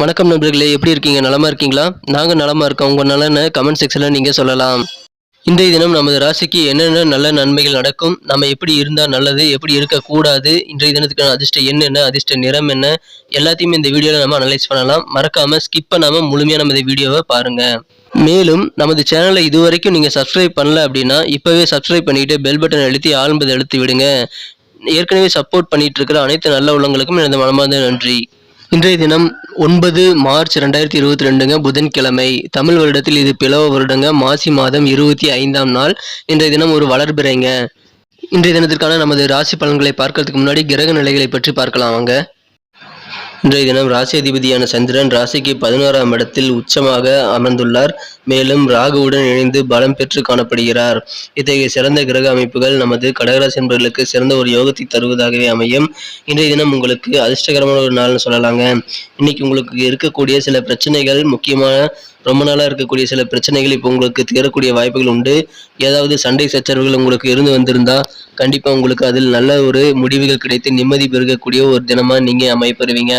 வணக்கம் நண்பர்களே எப்படி இருக்கீங்க? நலமா இருக்கீங்களா? நாங்கள் நலமா இருக்கோம். உங்கள் நலனை கமெண்ட் செக்ஷனில் நீங்கள் சொல்லலாம். இந்த தினம் நமது ராசிக்கு என்னென்ன நல்ல நன்மைகள் நடக்கும்? நம்ம எப்படி இருந்தால் நல்லது? எப்படி இருக்கக்கூடாது? இன்றைய தினத்துக்கான அதிர்ஷ்டம் என்னென்ன? அதிர்ஷ்ட நிறம் என்ன? எல்லாத்தையுமே இந்த வீடியோவில் நம்ம அனலைஸ் பண்ணலாம். மறக்காமல் ஸ்கிப் பண்ணாமல் முழுமையாக நம்ம இந்த வீடியோவை பாருங்கள் மேலும் நமது சேனலை இதுவரைக்கும் நீங்கள் சப்ஸ்கிரைப் பண்ணல அப்படின்னா இப்போவே சப்ஸ்கிரைப் பண்ணிட்டு பெல் பட்டன் அழுத்தி ஆழ்ந்தது அழுத்தி விடுங்க. ஏற்கனவே சப்போர்ட் பண்ணிட்டு இருக்கிற அனைத்து நல்ல உள்ளங்களுக்கும் எனது மனமார்ந்த நன்றி. இன்றைய தினம் ஒன்பது மார்ச் ரெண்டாயிரத்தி இருபத்தி ரெண்டுங்க புதன்கிழமை. தமிழ் வருடத்தில் இது பிளவ வருடங்க மாசி மாதம் இருபத்தி ஐந்தாம் நாள். இன்றைய தினம் ஒரு வளர்பிறைங்க. இன்றைய தினத்திற்கான நமது ராசி பலன்களை பார்க்கறதுக்கு முன்னாடி கிரக நிலைகளை பற்றி பார்க்கலாம் வாங்க. இன்றைய தினம் ராசி அதிபதியான சந்திரன் ராசிக்கு பதினோராம் இடத்தில் உச்சமாக அமர்ந்துள்ளார். மேலும் ராகுவுடன் இணைந்து பலம் பெற்று காணப்படுகிறார். இத்தகைய சிறந்த கிரக அமைப்புகள் நமது கடகராசி என்பவர்களுக்கு சிறந்த ஒரு யோகத்தை தருவதாகவே அமையும். இன்றைய தினம் உங்களுக்கு அதிர்ஷ்டகரமான ஒரு நாள்னு சொல்லலாங்க. இன்னைக்கு உங்களுக்கு இருக்கக்கூடிய சில பிரச்சனைகள் முக்கியமான ரொம்ப நாளாக இருக்கக்கூடிய சில பிரச்சனைகள் இப்போ உங்களுக்கு தீரக்கூடிய வாய்ப்புகள் உண்டு. ஏதாவது சண்டை சச்சரவுகள் உங்களுக்கு இருந்து வந்திருந்தா கண்டிப்பாக உங்களுக்கு அதில் நல்ல ஒரு முடிவுகள் கிடைத்து நிம்மதி பெருகக்கூடிய ஒரு தினமாக நீங்கள் அமைப்பெறுவீங்க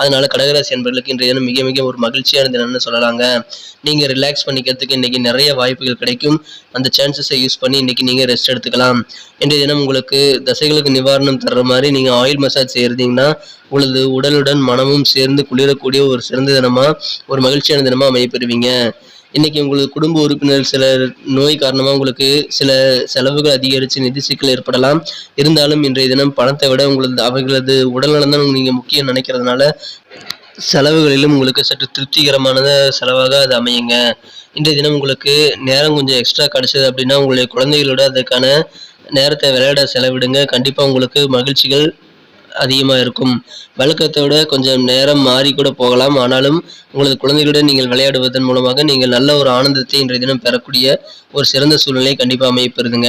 அதனால கடகராசி என்பர்களுக்கு இன்றைய தினம் மிக மிக ஒரு மகிழ்ச்சியான தினம்னு சொல்லலாங்க. நீங்கள் ரிலாக்ஸ் பண்ணிக்கிறதுக்கு இன்னைக்கு நிறைய வாய்ப்புகள் கிடைக்கும். அந்த சான்சஸை யூஸ் பண்ணி இன்னைக்கு நீங்கள் ரெஸ்ட் எடுத்துக்கலாம். இன்றைய தினம் உங்களுக்கு தசைகளுக்கு நிவாரணம் தர்ற மாதிரி நீங்கள் ஆயில் மசாஜ் செய்கிறீங்கன்னா உங்களது உடலுடன் மனமும் சேர்ந்து குளிரக்கூடிய ஒரு சிறந்த தினமாக ஒரு மகிழ்ச்சியான தினமா அமையப்பெறுவீங்க இன்னைக்கு உங்களுக்கு குடும்ப உறுப்பினர் சில நோய் காரணமாக உங்களுக்கு சில செலவுகள் அதிகரித்து நிதி சிக்கல் ஏற்படலாம். இருந்தாலும் இன்றைய தினம் பணத்தை விட உங்களது அவர்களது உடல்நலம் தான் நீங்கள் முக்கியம் நினைக்கிறதுனால செலவுகளிலும் உங்களுக்கு சற்று திருப்திகரமான செலவாக அது அமையுங்க. இன்றைய தினம் உங்களுக்கு நேரம் கொஞ்சம் எக்ஸ்ட்ரா கிடைச்சது அப்படின்னா உங்களுடைய குழந்தைகளோட அதுக்கான நேரத்தை விளையாட செலவிடுங்க. கண்டிப்பாக உங்களுக்கு மகிழ்ச்சிகள் அதிகமாக இருக்கும். வழக்கத்தோட கொஞ்சம் நேரம் மாறி கூட போகலாம். ஆனாலும் உங்களது குழந்தைகளுடன் நீங்கள் விளையாடுவதன் மூலமாக நீங்கள் நல்ல ஒரு ஆனந்தத்தை இன்றைய தினம் பெறக்கூடிய ஒரு சிறந்த சூழ்நிலை கண்டிப்பாக அமையப்பெறுதுங்க.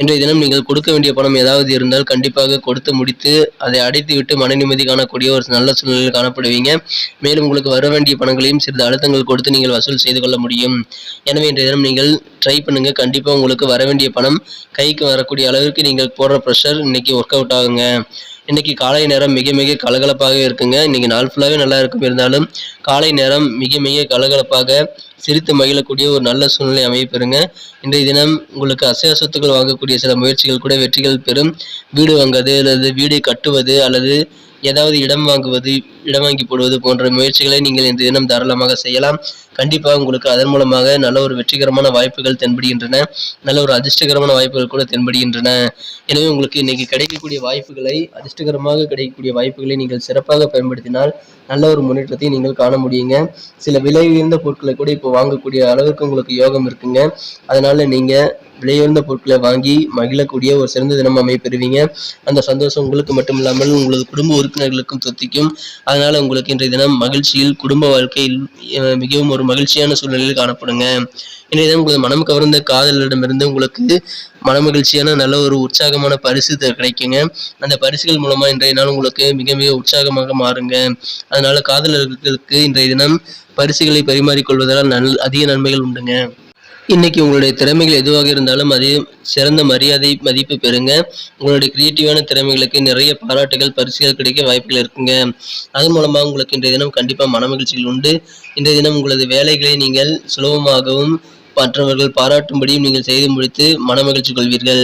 இன்றைய தினம் நீங்கள் கொடுக்க வேண்டிய பணம் ஏதாவது இருந்தால் கண்டிப்பாக கொடுத்து முடித்து அதை அடைத்து விட்டு மன நிம்மதி காணக்கூடிய ஒரு நல்ல சூழ்நிலையில் காணப்படுவீங்க. மேலும் உங்களுக்கு வர வேண்டிய பணங்களையும் சிறிது அழுத்தங்கள் கொடுத்து நீங்கள் வசூல் செய்து கொள்ள முடியும். எனவே இன்றைய தினம் நீங்கள் ட்ரை பண்ணுங்க. கண்டிப்பாக உங்களுக்கு வர வேண்டிய பணம் கைக்கு வரக்கூடிய அளவிற்கு நீங்கள் போடுற ப்ரெஷர் இன்னைக்கு ஒர்க் அவுட் ஆகுங்க. இன்னைக்கு காலை நேரம் மிக மிக கலகலப்பாக இருக்குங்க. இன்னைக்கு நாள் ஃபுல்லாகவே நல்லா இருக்கும். இருந்தாலும் காலை நேரம் மிக மிக கலகலப்பாக சிரித்து மகிழக்கூடிய ஒரு நல்ல சூழ்நிலை அமைப்பெறுங்க இன்றைய தினம் உங்களுக்கு அசைய சொத்துக்கள் வாங்கக்கூடிய சில முயற்சிகள் கூட வெற்றிகள் பெறும். வீடு வாங்குவது அல்லது வீடு கட்டுவது அல்லது ஏதாவது இடம் வாங்குவது இடம் வாங்கி போடுவது போன்ற முயற்சிகளை நீங்கள் இந்த தினம் தாராளமாக செய்யலாம். கண்டிப்பாக உங்களுக்கு அதன் மூலமாக நல்ல ஒரு வெற்றிகரமான வாய்ப்புகள் தென்படுகின்றன. நல்ல ஒரு அதிர்ஷ்டகரமான வாய்ப்புகள் கூட தென்படுகின்றன. எனவே உங்களுக்கு இன்னைக்கு கிடைக்கக்கூடிய வாய்ப்புகளை அதிர்ஷ்டகரமாக கிடைக்கக்கூடிய வாய்ப்புகளை நீங்கள் சிறப்பாக பயன்படுத்தினால் நல்ல ஒரு முன்னேற்றத்தை நீங்கள் காண முடியுங்க. சில விலை உயர்ந்த பொருட்களை கூட இப்போ வாங்கக்கூடிய அளவுக்கு உங்களுக்கு யோகம் இருக்குங்க. அதனால நீங்கள் விலையுயர்ந்த பொருட்களை வாங்கி மகிழக்கூடிய ஒரு சிறந்த தினம் அமைப்பெறுவீங்க அந்த சந்தோஷம் உங்களுக்கு மட்டும் இல்லாமல் உங்களது குடும்ப உறுப்பினர்களுக்கும் சொத்திக்கும் அதனால உங்களுக்கு இன்றைய தினம் மகிழ்ச்சியில் குடும்ப வாழ்க்கையில் மிகவும் ஒரு மகிழ்ச்சியான சூழ்நிலையில் காணப்படுங்க. இன்றைய தினம் உங்களது மனம் கவர்ந்த காதலரிடமிருந்து உங்களுக்கு மனமகிழ்ச்சியான நல்ல ஒரு உற்சாகமான பரிசு கிடைக்குங்க. அந்த பரிசுகள் மூலமா இன்றைய நாள் உங்களுக்கு மிக மிக உற்சாகமாக மாறுங்க. அதனால காதலர்களுக்கு இன்றைய தினம் பரிசுகளை பரிமாறிக்கொள்வதால் நல் அதிக நன்மைகள் உண்டுங்க. இன்னைக்கு உங்களுடைய திறமைகள் எதுவாக இருந்தாலும் அது சிறந்த மரியாதை மதிப்பு பெறுங்க. உங்களுடைய கிரியேட்டிவான திறமைகளுக்கு நிறைய பாராட்டுகள் பரிசுகள் கிடைக்க வாய்ப்புகள் இருக்குங்க. அதன் மூலமாக உங்களுக்கு இன்றைய தினம் கண்டிப்பாக மனமகிழ்ச்சிகள் உண்டு. இன்றைய தினம் உங்களது வேலைகளை நீங்கள் சுலபமாகவும் மற்றவர்கள் பாராட்டும்படியும் நீங்கள் செய்து முடித்து மனமகிழ்ச்சி கொள்வீர்கள்.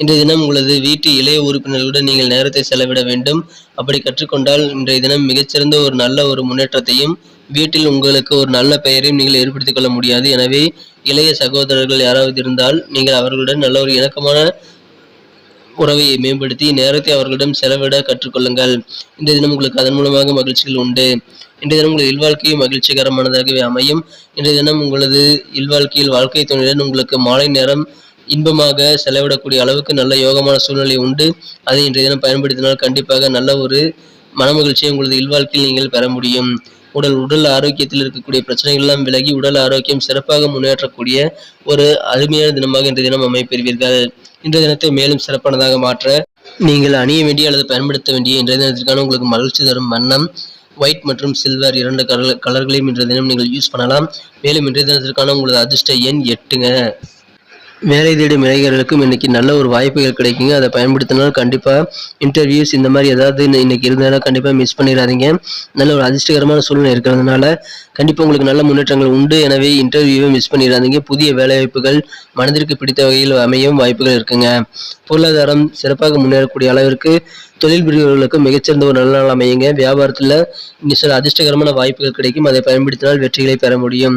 இன்றைய தினம் உங்களது வீட்டு இளைய உறுப்பினர்களுடன் நீங்கள் நேரத்தை செலவிட வேண்டும். அப்படி கற்றுக்கொண்டால் இன்றைய தினம் மிகச்சிறந்த ஒரு நல்ல ஒரு முன்னேற்றத்தையும் வீட்டில் உங்களுக்கு ஒரு நல்ல பெயரையும் நீங்கள் ஏற்படுத்திக் கொள்ள முடியாது. எனவே இளைய சகோதரர்கள் யாராவது இருந்தால் நீங்கள் அவர்களுடன் நல்ல ஒரு இணக்கமான உறவை மேம்படுத்தி நேரத்தை அவர்களிடம் செலவிட கற்றுக்கொள்ளுங்கள். இந்த தினம் உங்களுக்கு அதன் மூலமாக மகிழ்ச்சிகள் உண்டு. இன்றைய தினம் உங்களது இல்வாழ்க்கையும் மகிழ்ச்சிகரமானதாகவே அமையும். இன்றைய தினம் உங்களது இல்வாழ்க்கையில் வாழ்க்கை துணையுடன் உங்களுக்கு மாலை நேரம் இன்பமாக செலவிடக்கூடிய அளவுக்கு நல்ல யோகமான சூழ்நிலை உண்டு. அதை இன்றைய தினம் பயன்படுத்தினால் கண்டிப்பாக நல்ல ஒரு மனமகிழ்ச்சியை உங்களது இல்வாழ்க்கையில் நீங்கள் பெற முடியும். உடல் உடல் ஆரோக்கியத்தில் இருக்கக்கூடிய பிரச்சனைகள் எல்லாம் விலகி உடல் ஆரோக்கியம் சிறப்பாக முன்னேற்றக்கூடிய ஒரு அருமையான தினமாக இன்றைய தினம் அமைப்பெறுவீர்கள். இன்றைய தினத்தை மேலும் சிறப்பானதாக மாற்ற நீங்கள் அணிய வேண்டிய அல்லது பயன்படுத்த வேண்டிய இன்றைய தினத்திற்கான உங்களுக்கு மகிழ்ச்சி தரும் வண்ணம் ஒயிட் மற்றும் சில்வர் இரண்டு கலர் கலர்களையும் இன்றைய தினம் நீங்கள் யூஸ் பண்ணலாம். மேலும் இன்றைய தினத்திற்கான உங்களது அதிர்ஷ்ட எண் எட்டுங்க. வேலை தேடும் இளைஞர்களுக்கும் இன்னைக்கு நல்ல ஒரு வாய்ப்புகள் கிடைக்குங்க. அதை பயன்படுத்தினாலும் கண்டிப்பாக இன்டர்வியூஸ் இந்த மாதிரி ஏதாவது இன்ன- இன்னைக்கு இருந்தாலும் கண்டிப்பாக மிஸ் பண்ணிடாதீங்க. நல்ல ஒரு அதிர்ஷ்டகரமான சூழ்நிலை இருக்கிறதுனால கண்டிப்பாக உங்களுக்கு நல்ல முன்னேற்றங்கள் உண்டு. எனவே இன்டர்வியூவை மிஸ் பண்ணிடாதீங்க. புதிய வேலைவாய்ப்புகள் மனதிற்கு பிடித்த வகையில் அமையும் வாய்ப்புகள் இருக்குங்க. பொருளாதாரம் சிறப்பாக முன்னேறக்கூடிய அளவிற்கு தொழில் புரிபவர்களுக்கு மிகச்சிறந்த ஒரு நல்ல நாள் அமையுங்க. வியாபாரத்தில் இங்கே சில அதிர்ஷ்டகரமான வாய்ப்புகள் கிடைக்கும். அதை பயன்படுத்தினால் வெற்றிகளை பெற முடியும்.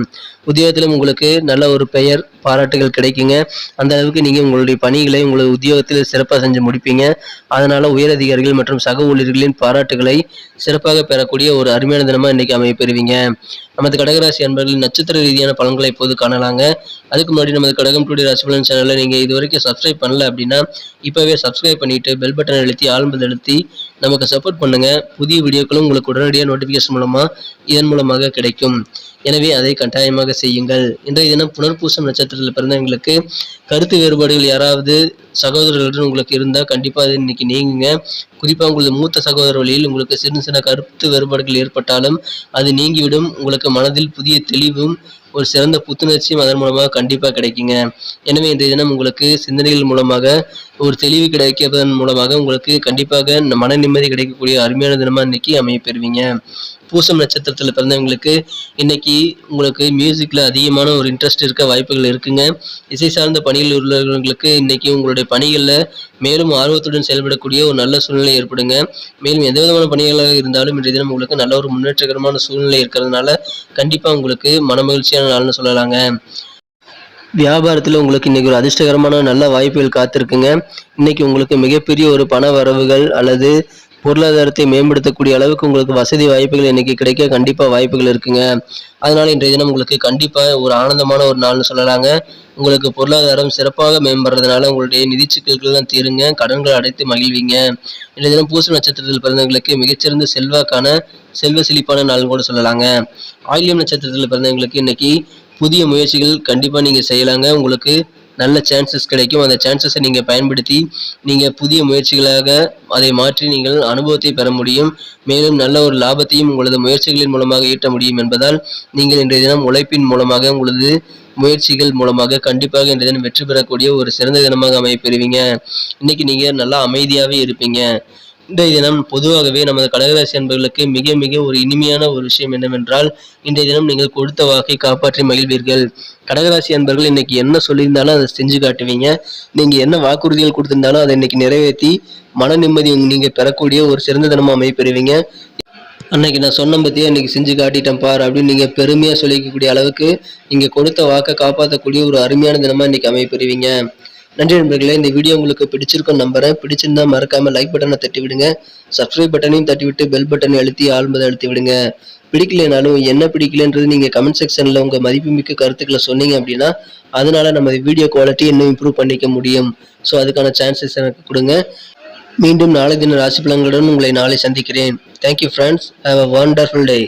உத்தியோகத்திலும் உங்களுக்கு நல்ல ஒரு பெயர் பாராட்டுகள் கிடைக்குங்க. அந்த அளவுக்கு நீங்கள் உங்களுடைய பணிகளை உங்களுடைய உத்தியோகத்தில் சிறப்பாக செஞ்சு முடிப்பீங்க. அதனால் உயரதிகாரிகள் மற்றும் சக ஊழியர்களின் பாராட்டுகளை சிறப்பாக பெறக்கூடிய ஒரு அருமையான தினமாக இன்றைக்கி அமைய பெறுவீங்க நமது கடகராசி அன்பர்களின் நட்சத்திர ரீதியான பலன்களை இப்போது காணலாங்க. அதுக்கு முன்னாடி நமது கடகம் டுடே ராசி பலன் சேனலை நீங்கள் இது வரைக்கும் சப்ஸ்கிரைப் பண்ணல அப்படின்னா இப்போவே சப்ஸ்கிரைப் பண்ணிவிட்டு பெல் பட்டனை அழுத்தி ஆழ்ம்பது செலுத்தி நமக்கு சப்போர்ட் பண்ணுங்க. புதிய வீடியோக்களும் உங்களுக்கு உடனடியாக நோட்டிஃபிகேஷன் மூலமாக இதன் மூலமாக கிடைக்கும். எனவே அதை கட்டாயமாக செய்யுங்கள். இன்றைய தினம் புனர்பூசம் நட்சத்திரத்தில் பிறந்தவங்களுக்கு கருத்து வேறுபாடுகள் யாராவது சகோதரர்களுடன் உங்களுக்கு இருந்தால் கண்டிப்பாக இன்னைக்கு நீங்குங்க. குறிப்பாக உங்களது மூத்த சகோதர வழியில் உங்களுக்கு சின்ன சின்ன கருத்து வேறுபாடுகள் ஏற்பட்டாலும் அது நீங்கிவிடும். உங்களுக்கு மனதில் புதிய தெளிவும் ஒரு சிறந்த புத்துணர்ச்சியும் அதன் மூலமாக கண்டிப்பாக கிடைக்குங்க. எனவே இன்றைய தினம் உங்களுக்கு சிந்தனைகள் மூலமாக ஒரு தெளிவு கிடைப்பதன் மூலமாக உங்களுக்கு கண்டிப்பாக மன நிம்மதி கிடைக்கக்கூடிய அருமையான தினமாக இன்னைக்கு அமைய பெறுவீங்க. பூசம் நட்சத்திரத்தில் பிறந்தவங்களுக்கு இன்னைக்கு உங்களுக்கு மியூசிக்கில் அதிகமான ஒரு இன்ட்ரெஸ்ட் இருக்க வாய்ப்புகள் இருக்குங்க. இசை சார்ந்த பணியில் உள்ளவர்களுக்கு இன்றைக்கி உங்களுடைய பணிகளில் மேலும் ஆர்வத்துடன் செயல்படக்கூடிய ஒரு நல்ல சூழ்நிலை ஏற்படுங்க. மேலும் எந்த விதமான பணிகளாக இருந்தாலும் இன்றைய தினம் உங்களுக்கு நல்ல ஒரு முன்னேற்றகரமான சூழ்நிலை இருக்கிறதுனால கண்டிப்பாக உங்களுக்கு மனமகிழ்ச்சியான நாள்னு சொல்லலாங்க. வியாபாரத்தில் உங்களுக்கு இன்றைக்கி ஒரு அதிர்ஷ்டகரமான நல்ல வாய்ப்புகள் காத்திருக்குங்க. இன்றைக்கி உங்களுக்கு மிகப்பெரிய ஒரு பண வரவுகள் அல்லது பொருளாதாரத்தை மேம்படுத்தக்கூடிய அளவுக்கு உங்களுக்கு வசதி வாய்ப்புகள் இன்றைக்கி கிடைக்க கண்டிப்பாக வாய்ப்புகள் இருக்குங்க. அதனால் இன்றைய தினம் உங்களுக்கு கண்டிப்பாக ஒரு ஆனந்தமான ஒரு நாள்னு சொல்லலாங்க. உங்களுக்கு பொருளாதாரம் சிறப்பாக மேம்படுறதுனால உங்களுடைய நிதி சிக்கல்கள்லாம் தீருங்க. கடன்கள் அடைத்து மகிழ்வீங்க. இன்றைய தினம் பூச நட்சத்திரத்தில் பிறந்தவங்களுக்கு மிகச்சிறந்த செல்வாக்கான செல்வ செழிப்பான நாள் கூட சொல்லலாங்க. ஆயில்யம் நட்சத்திரத்தில் பிறந்தவங்களுக்கு இன்னைக்கு புதிய முயற்சிகள் கண்டிப்பாக நீங்கள் செய்யலாங்க. உங்களுக்கு நல்ல சான்சஸ் கிடைக்கும். அந்த சான்சஸை நீங்கள் பயன்படுத்தி நீங்கள் புதிய முயற்சிகளாக அதை மாற்றி நீங்கள் அனுபவத்தை பெற முடியும். மேலும் நல்ல ஒரு லாபத்தையும் உங்களது முயற்சிகளின் மூலமாக ஈட்ட முடியும் என்பதால் நீங்கள் இன்றைய தினம் உழைப்பின் மூலமாக உங்களது முயற்சிகள் மூலமாக கண்டிப்பாக இன்றைய தினம் வெற்றி பெறக்கூடிய ஒரு சிறந்த தினமாக அமைய பெறுவீங்க. இன்னைக்கு நீங்கள் நல்லா அமைதியாகவே இருப்பீங்க. இன்றைய தினம் பொதுவாகவே நமது கடகராசி அன்பர்களுக்கு மிக மிக ஒரு இனிமையான ஒரு விஷயம் என்னவென்றால் இன்றைய தினம் நீங்கள் கொடுத்த வாக்கை காப்பாற்றி மகிழ்வீர்கள். கடகராசி அன்பர்கள் இன்னைக்கு என்ன சொல்லியிருந்தாலும் அதை செஞ்சு காட்டுவீங்க. நீங்க என்ன வாக்குறுதிகள் கொடுத்திருந்தாலும் அதை இன்னைக்கு நிறைவேற்றி மன நிம்மதி நீங்க பெறக்கூடிய ஒரு சிறந்த தினமாக அமைப்பெறுவீங்க. அன்னைக்கு நான் சொன்ன பத்தியா இன்னைக்கு செஞ்சு காட்டிட்டேன் பார் அப்படின்னு நீங்க பெருமையா சொல்லிக்கக்கூடிய அளவுக்கு நீங்க கொடுத்த வாக்கை காப்பாற்றக்கூடிய ஒரு அருமையான தினமா இன்னைக்கு அமைப்பெறுவீங்க. நன்றி நண்பர்களே இந்த வீடியோ உங்களுக்கு பிடிச்சிருக்கும் நம்புறேன். பிடிச்சிருந்தா மறக்காம லைக் பட்டனை தட்டி விடுங்க. சப்ஸ்கிரைப் பட்டனையும் தட்டி விட்டு பெல் பட்டனை அழுத்தி ஆழ்மதை அழுத்தி விடுங்க. பிடிக்கலனாலும் என்ன பிடிக்கலன்றது நீங்க கமெண்ட் செக்ஷன்ல உங்க மதிப்புமிக்க கருத்துக்களை சொன்னீங்க அப்படின்னா அதனால நம்ம வீடியோ குவாலிட்டி இன்னும் இம்ப்ரூவ் பண்ணிக்க முடியும். ஸோ அதுக்கான சான்சஸ் எனக்கு கொடுங்க. மீண்டும் நாளை தின ராசி பலன்களுடன் உங்களை நாளை சந்திக்கிறேன். Thank you friends have a wonderful day